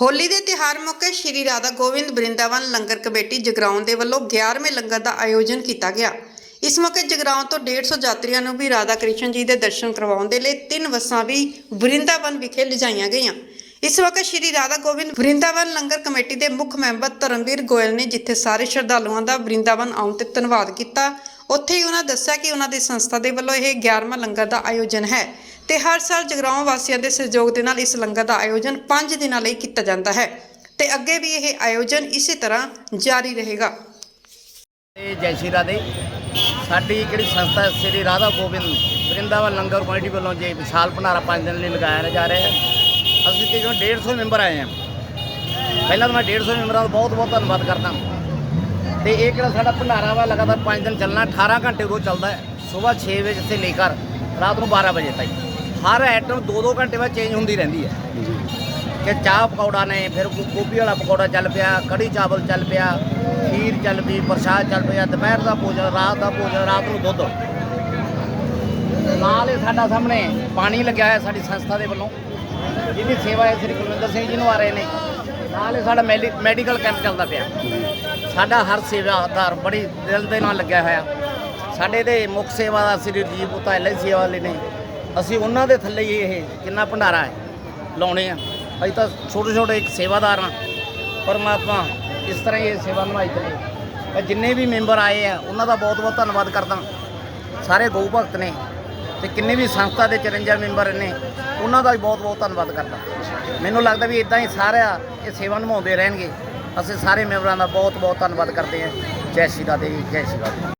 ਹੋਲੀ ਦੇ ਤਿਹਾਰ ਮੌਕੇ ਸ਼੍ਰੀ ਰਾਧਾ ਗੋਬਿੰਦ ਬ੍ਰਿੰਦਾਵਨ ਲੰਗਰ ਕਮੇਟੀ ਜਗਰਾਉਂ ਦੇ ਵੱਲੋਂ 11ਵੇਂ ਲੰਗਰ ਦਾ ਆਯੋਜਨ ਕੀਤਾ ਗਿਆ। ਇਸ ਮੌਕੇ ਜਗਰਾਉਂ ਤੋਂ 150 ਯਾਤਰੀਆਂ ਨੂੰ ਵੀ ਰਾਧਾ ਕ੍ਰਿਸ਼ਨ ਜੀ ਦੇ ਦਰਸ਼ਨ ਕਰਵਾਉਣ ਦੇ ਲਈ ਤਿੰਨ ਬੱਸਾਂ ਵੀ ਬ੍ਰਿੰਦਾਵਨ ਵਿਖੇ ਲਿਜਾਈਆਂ ਗਈਆਂ। ਇਸ ਵਕਤ ਸ਼੍ਰੀ ਰਾਧਾ ਗੋਬਿੰਦ ਬ੍ਰਿੰਦਾਵਨ ਲੰਗਰ ਕਮੇਟੀ ਦੇ ਮੁੱਖ ਮੈਂਬਰ ਧਰਮਵੀਰ ਗੋਇਲ ਨੇ ਜਿੱਥੇ ਸਾਰੇ ਸ਼ਰਧਾਲੂਆਂ ਦਾ ਬ੍ਰਿੰਦਾਵਨ ਆਉਣ ਤੇ ਧੰਨਵਾਦ ਕੀਤਾ, ਉੱਥੇ ਹੀ ਉਹਨਾਂ ਦੱਸਿਆ ਕਿ ਉਹਨਾਂ ਦੀ ਸੰਸਥਾ ਦੇ ਵੱਲੋਂ ਇਹ 11ਵਾਂ ਲੰਗਰ ਦਾ ਆਯੋਜਨ ਹੈ। ਤੇ ਹਰ ਸਾਲ ਜਗਰਾਉਂ ਵਾਸੀਆਂ ਦੇ ਸਹਿਯੋਗ ਦੇ ਨਾਲ ਇਸ ਲੰਗਰ ਦਾ ਆਯੋਜਨ 5 ਦਿਨਾਂ ਲਈ ਕੀਤਾ ਜਾਂਦਾ ਹੈ ਤੇ ਅੱਗੇ ਵੀ ਇਹ ਆਯੋਜਨ ਇਸੇ ਤਰ੍ਹਾਂ ਜਾਰੀ ਰਹੇਗਾ। ਤੇ ਜੈ ਸ਼੍ਰੀ ਰਾਧੇ। ਸਾਡੀ ਜਿਹੜੀ ਸੰਸਥਾ ਸ੍ਰੀ ਰਾਧਾ ਗੋਬਿੰਦ ਵਰਿੰਦਾਵਨ ਲੰਗਰ ਕਮੇਟੀ ਵੱਲੋਂ ਜੇ ਵਿਸ਼ਾਲ ਭੰਡਾਰਾ ਪੰਜ ਦਿਨ ਲਈ ਲਗਾਇਆ ਜਾ ਰਿਹਾ ਹੈ। ਅਸੀਂ ਤਕਰੀਬਨ 150 ਮੈਂਬਰ ਆਏ ਹਾਂ। ਪਹਿਲਾਂ ਤਾਂ ਮੈਂ 150 ਮੈਂਬਰਾਂ ਦਾ ਬਹੁਤ ਬਹੁਤ ਧੰਨਵਾਦ ਕਰਦਾ ਤੇ ਇਹ ਕਿਹੜਾ ਸਾਡਾ ਭੰਡਾਰਾ ਵਾ, ਲਗਾਤਾਰ 5 ਦਿਨ ਚੱਲਣਾ 18 ਘੰਟੇ ਰੋਜ਼ ਚੱਲਦਾ ਹੈ। ਸਵੇਰ 6 ਵਜੇ ਸੇ ਲੈ ਕੇ ਰਾਤ ਨੂੰ 12 ਵਜੇ ਤੱਕ ਹਰ ਆਈਟਮ 2-2 ਘੰਟੇ ਬਾਅਦ ਚੇਂਜ ਹੁੰਦੀ ਰਹਿੰਦੀ ਹੈ। ਕਿ ਚਾਹ ਪਕੌੜਾ ਨੇ ਫਿਰ ਗੋਭੀ ਵਾਲਾ ਪਕੌੜਾ ਚੱਲ ਪਿਆ ਕੜੀ ਚਾਵਲ ਚੱਲ ਪਿਆ ਖੀਰ ਚੱਲ ਪਈ ਪ੍ਰਸ਼ਾਦ ਚੱਲ ਪਿਆ ਦੁਪਹਿਰ ਦਾ ਭੋਜਨ ਰਾਤ ਦਾ ਭੋਜਨ ਰਾਤ ਨੂੰ ਦੁੱਧ। ਨਾਲ ਹੀ ਸਾਡਾ ਸਾਹਮਣੇ ਪਾਣੀ ਲੱਗਿਆ ਹੋਇਆ ਸਾਡੀ ਸੰਸਥਾ ਦੇ ਵੱਲੋਂ। ਜਿਹਦੀ ਸੇਵਾ ਹੈ ਸ੍ਰੀ ਕੁਲਵਿੰਦਰ ਸਿੰਘ ਜੀ ਨੂੰ ਆ ਰਹੇ ਨੇ। ਨਾਲ ਹੀ ਸਾਡਾ ਮੈਡੀ- ਮੈਡੀਕਲ ਕੈਂਪ ਚੱਲਦਾ ਪਿਆ। ਸਾਡਾ ਹਰ ਸੇਵਾਦਾਰ ਬੜੀ ਦਿਲ ਦੇ ਨਾਲ ਲੱਗਿਆ ਹੋਇਆ। ਸਾਡੇ ਦੇ ਮੁੱਖ ਸੇਵਾਦਾਰ ਸ੍ਰੀ ਰਜੀਵ ਪੁੱਤਾ ਐਲਆਈ ਸੇਵਾ ਵਾਲੇ ਨੇ। ਅਸੀਂ ਉਹਨਾਂ ਦੇ ਥੱਲੇ ਹੀ ਇਹ ਕਿੰਨਾ ਭੰਡਾਰਾ ਹੈ, ਲਾਉਣੇ ਆ। ਅਸੀਂ ਤਾਂ ਛੋਟੇ ਛੋਟੇ ਇੱਕ ਸੇਵਾਦਾਰ ਹਾਂ, ਪਰਮਾਤਮਾ ਇਸ ਤਰ੍ਹਾਂ ਹੀ ਇਹ ਸੇਵਾ ਨਿਭਾਈ ਚਲੇ ਤੇ ਜਿੰਨੇ ਵੀ ਮੈਂਬਰ ਆਏ ਆ, ਉਹਨਾਂ ਦਾ ਬਹੁਤ ਬਹੁਤ ਧੰਨਵਾਦ ਕਰਦਾ। ਸਾਰੇ ਗਊ ਭਗਤ ਨੇ ਤੇ ਕਿੰਨੇ ਵੀ ਸੰਸਥਾ ਦੇ 54 ਮੈਂਬਰ ਨੇ, ਉਹਨਾਂ ਦਾ ਵੀ ਬਹੁਤ ਬਹੁਤ ਧੰਨਵਾਦ ਕਰਦਾ। ਮੈਨੂੰ ਲੱਗਦਾ ਵੀ ਇਦਾਂ ਹੀ ਸਾਰਾ ਇਹ ਸੇਵਾ ਨਿਭਾਉਂਦੇ ਰਹਿਣਗੇ। ਅਸੀਂ ਸਾਰੇ ਮੈਂਬਰਾਂ ਦਾ ਬਹੁਤ ਬਹੁਤ ਧੰਨਵਾਦ ਕਰਦੇ ਹਾਂ। ਜੈ ਸ਼੍ਰੀ ਰਾਧੇ, ਜੈ ਸ਼੍ਰੀ ਰਾਧੇ।